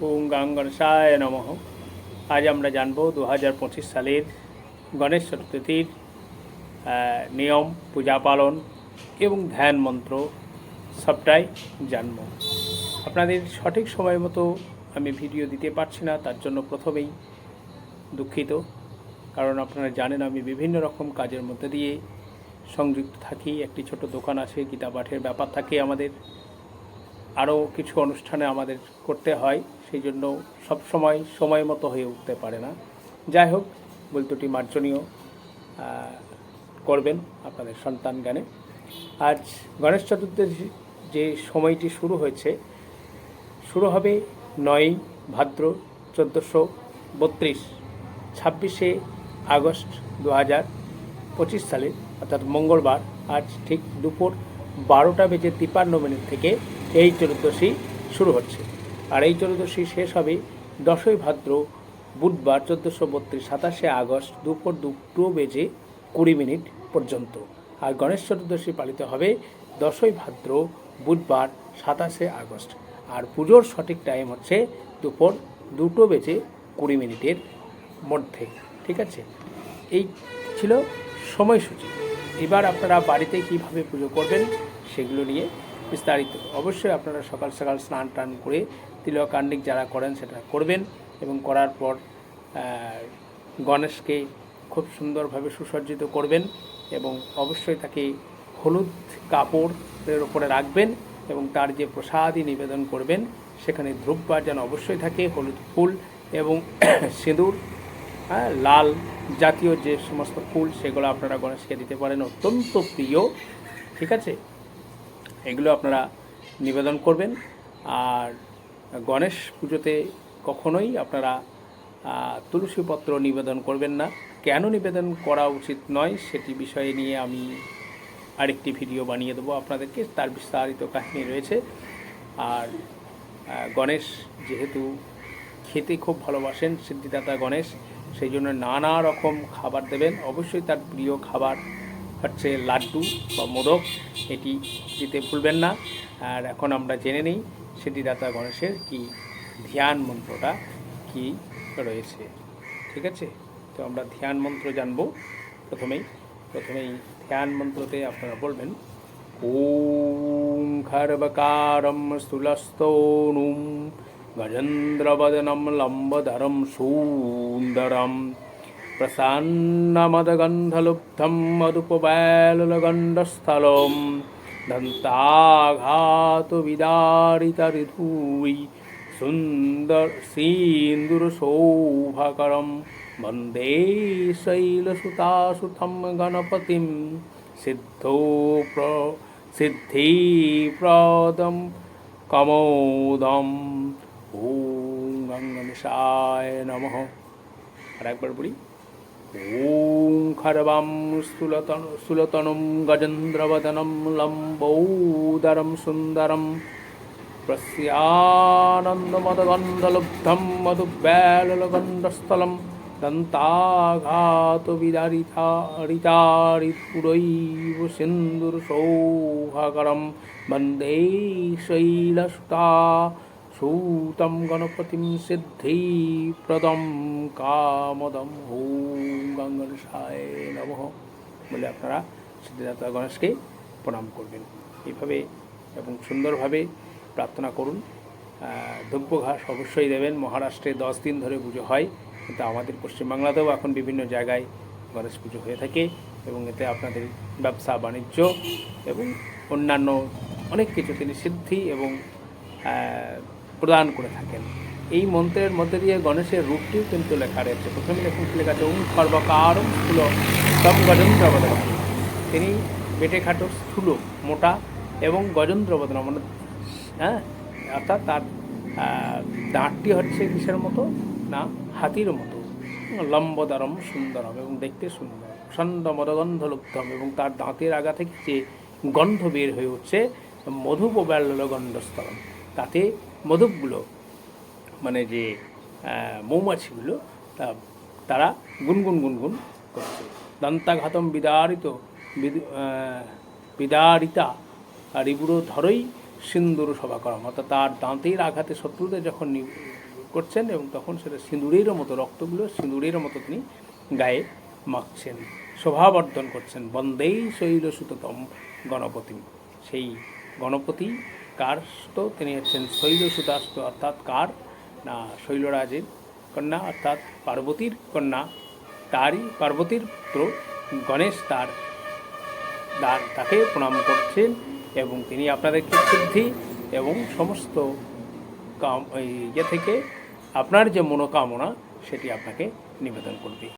ওম গাং গণেশায় নমঃ। আজ আমরা জানব দু হাজার পঁচিশ সালের গণেশ চতুর্থীর নিয়ম, পূজা পালন এবং ধ্যান মন্ত্র সবটাই জানব। আপনাদের সঠিক সময় মতো আমি ভিডিও দিতে পারছি না, তার জন্য প্রথমেই দুঃখিত, কারণ আপনারা জানেন আমি বিভিন্ন রকম কাজের মধ্যে দিয়ে সংযুক্ত থাকি, একটি ছোট দোকান আছে, গীতা পাঠের ব্যাপার থাকে আমাদের, আরও কিছু অনুষ্ঠানে আমাদের করতে হয়। সেই জন্য সবসময় সময় মতো হয়ে উঠতে পারে না। যাই হোক বলতুটি মার্জনীয় করবেন আপনাদের সন্তান জ্ঞানে। আজ গণেশ চতুর্দশী যে সময়টি শুরু হয়েছে, শুরু হবে নয় ভাদ্র চোদ্দোশো বত্রিশ, ছাব্বিশে আগস্ট দু হাজার পঁচিশ সালে, অর্থাৎ মঙ্গলবার, আজ ঠিক দুপুর বারোটা বেজে তিপ্পান্ন মিনিট থেকে এই চতুর্দশী শুরু হচ্ছে। আর এই চতুর্দশী শেষ হবে দশই ভাদ্র, বুধবার, চোদ্দোশো বত্রিশ, সাতাশে আগস্ট, দুপুর দুটো বেজে কুড়ি মিনিট পর্যন্ত। আর গণেশ চতুর্দশী পালিত হবে দশই ভাদ্র, বুধবার, সাতাশে আগস্ট। আর পুজোর সঠিক টাইম হচ্ছে দুপুর দুটো বেজে কুড়ি মিনিটের মধ্যে। ঠিক আছে? এই ছিল সময়সূচি। এবার আপনারা বাড়িতে কীভাবে পুজো করবেন সেগুলো নিয়ে বিস্তারিত। অবশ্যই আপনারা সকাল সকাল স্নান টান করে তিলকান্ডিক যারা করেন সেটা করবেন এবং করার পর গণেশকে খুব সুন্দরভাবে সুসজ্জিত করবেন এবং অবশ্যই তাকে হলুদ কাপড়ের ওপরে রাখবেন এবং তার যে প্রসাদই নিবেদন করবেন সেখানে দ্রব্যার যেন অবশ্যই থাকে, হলুদ ফুল এবং সিঁদুর হ্যাঁ লাল জাতীয় যে সমস্ত ফুল সেগুলো আপনারা গণেশকে দিতে পারেন। অত্যন্ত প্রিয়, ঠিক আছে? এগুলো আপনারা নিবেদন করবেন। আর গণেশ পুজোতে কখনোই আপনারা তুলসীপত্র নিবেদন করবেন না। কেন নিবেদন করা উচিত নয় সেটি বিষয়ে নিয়ে আমি আরেকটি ভিডিও বানিয়ে দেবো আপনাদেরকে, তার বিস্তারিত কাহিনী রয়েছে। আর গণেশ যেহেতু খেতে খুব ভালোবাসেন সিদ্ধিদাতা গণেশ, সেই জন্য নানা রকম খাবার দেবেন। অবশ্যই তার প্রিয় খাবার হচ্ছে লাড্ডু বা মোদক, এটি দিতে ভুলবেন না। আর এখন আমরা জেনে নিই সিদ্ধিদাতা গণেশের কি ধ্যান মন্ত্রটা কি রয়েছে। ঠিক আছে? তো আমরা ধ্যান মন্ত্র জানব প্রথমেই। প্রথমেই ধ্যান মন্ত্রতে আপনারা বলবেন, ওম খর্বকারম স্থূলস্তনুম গজেন্দ্রবদনম লম্বধরম সুন্দরম। प्रसन्नमदगन्धलुब्धं मधुपबैलगण्डस्थलं दन्ताघातविदारितरिधूयि सुन्दर सीन्दुरशोभाकरं वन्दे शैलसुतासुतं गणपतिं सिद्धो प्र सिद्धिप्रदं কমোদম ওম গঙ্গনিশায় নমঃ আর একবার বলি ওম খরবাম স্থূলতন স্থূলতনম গজেন্দ্রবদনম লম্বৌদরম সুন্দরম প্রস্যানন্দমদগন্ধলুব্ধম মধুব্যালগন্ধস্থলম দন্তাঘাতবিদারিতারিতারিপুরৈব সিন্দুর সৌভাগরম বন্দে শৈলসুতা সূতম গণপতিম সিদ্ধিপ্রদম কামদম ওম গঙ্গনেশায় নমঃ বলে আপনারা সিদ্ধিদাতা গণেশকে প্রণাম করবেন। এইভাবে এবং সুন্দরভাবে প্রার্থনা করুন। দ্রব্য ঘাস অবশ্যই দেবেন। মহারাষ্ট্রে দশ দিন ধরে পুজো হয়। কিন্তু আমাদের পশ্চিমবাংলাতেও এখন বিভিন্ন জায়গায় গণেশ পুজো হয়ে থাকে এবং এতে আপনাদের ব্যবসা, বাণিজ্য এবং অন্যান্য অনেক কিছু। তিনি সিদ্ধি এবং প্রদান করে থাকেন। এই মন্ত্রের মধ্যে দিয়ে গণেশের রূপটিও কিন্তু লেখা রয়েছে। প্রথমে দেখুন কি লেখা আছে ওম সর্বকারম স্থূল তম গজেন্দ্র তিনি পেটে খাটো স্থূল, মোটা এবং গজেন্দ্র মানে হ্যাঁ অর্থাৎ তার দাঁতটি হচ্ছে কিসের মতো না, হাতির মতো। লম্বদরম, সুন্দরম এবং দেখতে সুন্দর ছন্দ মদগন্ধ লুপ্তম এবং তার দাঁতের আগা থেকে যে গন্ধ বের হয়ে উঠছে মধুপব্যাল গন্ধস্থলম তাতে মধুপগুলো মানে যে মৌমাছিগুলো, তা- তারা গুনগুন গুনগুন করছে। দন্তাঘাতম বিদারিত বিদারিতা রিবুড়ো ধরই সিন্দুর সভা করা অর্থাৎ তার দাঁতের আঘাতে শত্রুদের যখন করছেন এবং তখন সেটা সিঁদুরের মতো রক্তগুলো সিঁদুরের মতো তিনি গায়ে মাখছেন, শোভাবর্ধন করছেন। বন্দেই শৈল সুততম গণপতি। সেই গণপতি কার? সুত তিনি হচ্ছেন শৈল সুতাস্ত, অর্থাৎ কার? না, শৈলরাজের কন্যা, অর্থাৎ পার্বতীর কন্যা। তারই পার্বতীর পুত্র গণেশ তার তার তাকে প্রণাম করছেন এবং তিনি আপনাদেরকে সিদ্ধি এবং সমস্ত কাম ইয়ে থেকে আপনার যে মনোকামনা, সেটি আপনাকে নিবেদন করবে।